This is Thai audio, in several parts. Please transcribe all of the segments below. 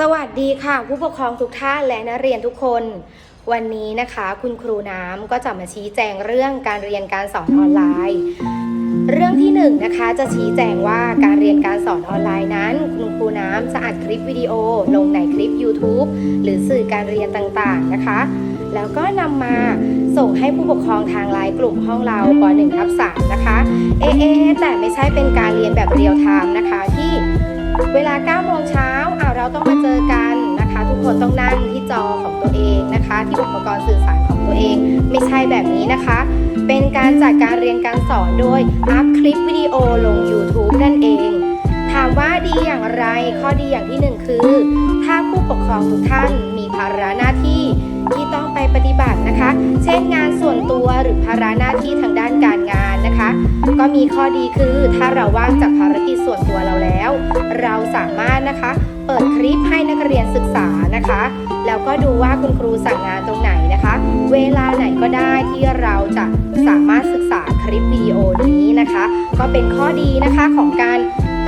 สวัสดีค่ะ ผู้ปกครองทุกท่านและนักเรียนทุกคน วันนี้นะคะคุณครูน้ำก็จะมาชี้แจงเรื่องการเรียนการสอนออนไลน์ เรื่องที่หนึ่งนะคะจะชี้แจงว่าการเรียนการสอนออนไลน์นั้น คุณครูน้ำจะอัดคลิปวิดีโอ ลงในคลิป YouTube หรือสื่อการเรียนต่างๆนะคะ แล้วก็นำมาส่งให้ผู้ปกครองทางไลน์กลุ่มห้องเราป .1 ทับ3นะคะเอเอแต่ไม่ใช่เป็นการเรียนแบบเรียลไทม์นะคะที่เวลา9โมงเช้า คนต้องนั่งที่จอของตัวเองนะคะ ที่อุปกรณ์สื่อสารของตัวเอง ไม่ใช่แบบนี้นะคะ เป็นการจัดการเรียนการสอนโดยอัพคลิปวิดีโอลง YouTube นั่นเอง ถามว่าดีอย่างไรข้อดีอย่างที่หนึ่งคือ ถ้าผู้ปกครองทุกท่านมีภาระหน้าที่ที่ต้องไปปฏิบัตินะคะ เช่นงานส่วนตัวหรือภาระหน้าที่ทางด้านการงาน ก็มีข้อดีคือถ้าเราว่างจากภารกิจส่วนตัวเราแล้ว เราสามารถนะคะเปิดคลิปให้นักเรียนศึกษานะคะ แล้วก็ดูว่าคุณครูสั่งงานตรงไหนนะคะ เวลาไหนก็ได้ที่เราจะสามารถศึกษาคลิปวิดีโอนี้นะคะ ก็เป็นข้อดีนะคะของการ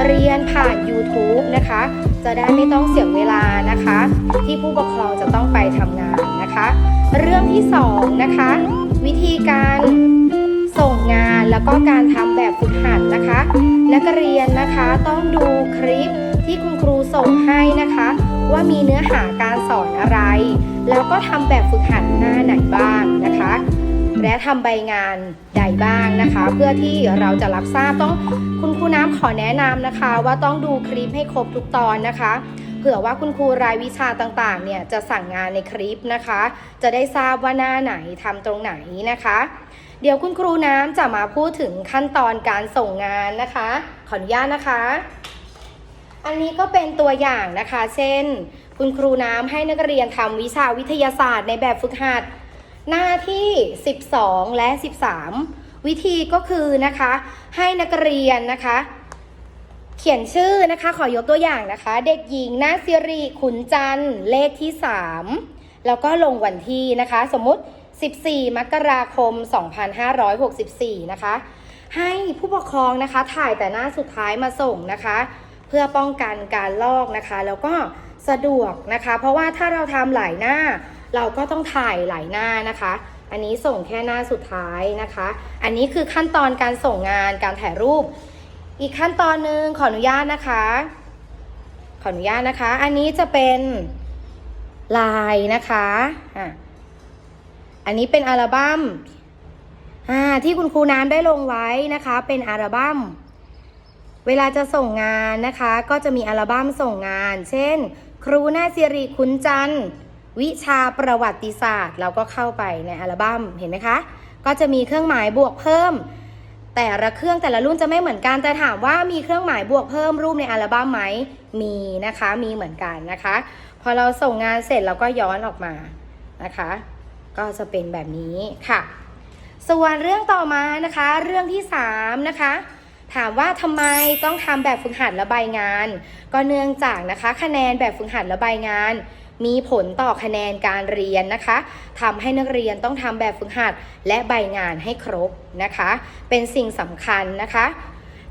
เรียนผ่าน YouTube นะคะ จะได้ไม่ต้องเสียเวลานะคะ ที่ผู้ปกครองจะต้องไปทำงานนะคะ เรื่องที่สองนะคะ วิธีการ งาน แล้วก็การทำแบบฝึกหัดนะคะ นักเรียนนะคะต้องดูคลิปที่คุณครูส่งให้นะคะ ว่ามีเนื้อหาการสอนอะไร แล้วก็ทำแบบฝึกหัดหน้าไหนบ้างนะคะ และทำใบงานใดบ้างนะคะ เพื่อที่เราจะรับทราบต้องคุณครูน้ำขอแนะนำนะคะ ว่าต้องดูคลิปให้ครบทุกตอนนะคะ เผื่อว่าคุณครูรายวิชาต่างๆ เนี่ยจะสั่งงานในคลิปนะคะ จะได้ทราบว่าหน้าไหนทำตรงไหนนะคะ เดี๋ยวคุณครูน้ำจะมาพูดถึงขั้นตอนการส่งงานนะคะ ขออนุญาตนะคะ อันนี้ก็เป็นตัวอย่างนะคะ เช่น คุณครูน้ำให้นักเรียนทำวิชาวิทยาศาสตร์ในแบบฝึกหัด หน้าที่ 12 และ 13 วิธีก็คือนะคะ ให้นักเรียนนะคะ เขียนชื่อนะคะ ขอยกตัวอย่างนะคะ เด็กหญิงนาซิริขุนจันทร์เลขที่ 3 แล้วก็ลงวันที่นะคะ สมมุติ 14 มกราคม 2564 นะคะ ให้ผู้ปกครองนะคะถ่ายแต่หน้าสุดท้ายมาส่งนะคะ เพื่อป้องกันการลอกนะคะ แล้วก็สะดวกนะคะ เพราะว่าถ้าเราทำหลายหน้า เราก็ต้องถ่ายหลายหน้านะคะ อันนี้ส่งแค่หน้าสุดท้ายนะคะ อันนี้คือขั้นตอนการส่งงานการถ่ายรูป อีกขั้นตอนหนึ่งขออนุญาตนะคะ ขออนุญาตนะคะ อันนี้จะเป็นลายนะคะอะอันนี้เป็นอัลบั้มอ่าที่คุณครูน้ำได้ลงไว้นะคะ เป็นอัลบั้มเวลาจะส่งงานนะคะ ก็จะมีอัลบั้มส่งงาน เช่น ครูนาซิริคุณจันทร์วิชาประวัติศาสตร์ เราก็เข้าไปในอัลบั้มเห็นไหมคะ ก็จะมีเครื่องหมายบวกเพิ่ม แต่ละเครื่องแต่ละรุ่นจะไม่เหมือนกัน แต่ถามว่ามีเครื่องหมายบวกเพิ่มรูปในอัลบั้มไหมมีนะคะมีเหมือนกันนะคะ พอเราส่งงานเสร็จเราก็ย้อนออกมานะคะ ก็จะเป็นแบบนี้ค่ะ ส่วนเรื่องต่อมานะคะ เรื่องที่3นะคะถามว่าทำไมต้องทำแบบฝึกหัดและใบงาน ก็เนื่องจากนะคะ คะแนนแบบฝึกหัดและใบงาน มีผลต่อคะแนนการเรียนนะคะทำให้นักเรียนต้องทำแบบฝึกหัดและใบงานให้ครบนะคะ เป็นสิ่งสำคัญนะคะ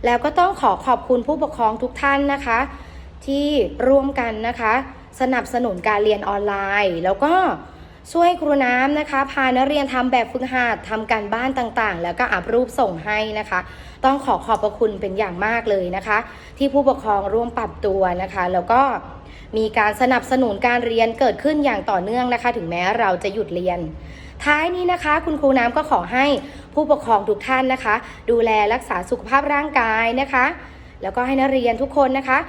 แล้วก็ต้องขอขอบคุณผู้ปกครองทุกท่านนะคะ ที่ร่วมกันนะคะ สนับสนุนการเรียนออนไลน์ แล้วก็ ช่วยครูน้ำนะคะ พานักเรียนทำแบบฝึกหัดทำการบ้านต่างๆ แล้วก็อัพรูปส่งให้นะคะ ต้องขอขอบพระคุณเป็นอย่างมากเลยนะคะ ที่ผู้ปกครองร่วมปรับตัวนะคะ แล้วก็มีการสนับสนุนการเรียนเกิดขึ้นอย่างต่อเนื่องนะคะ ถึงแม้เราจะหยุดเรียน ท้ายนี้นะคะ คุณครูน้ำก็ขอให้ผู้ปกครองทุกท่านนะคะ ดูแลรักษาสุขภาพร่างกายนะคะ แล้วก็ให้นักเรียนทุกคนนะคะ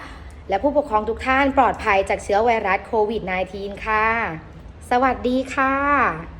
และผู้ปกครองทุกท่านปลอดภัยจากเชื้อไวรัสโควิด -19 ค่ะ สวัสดีค่ะ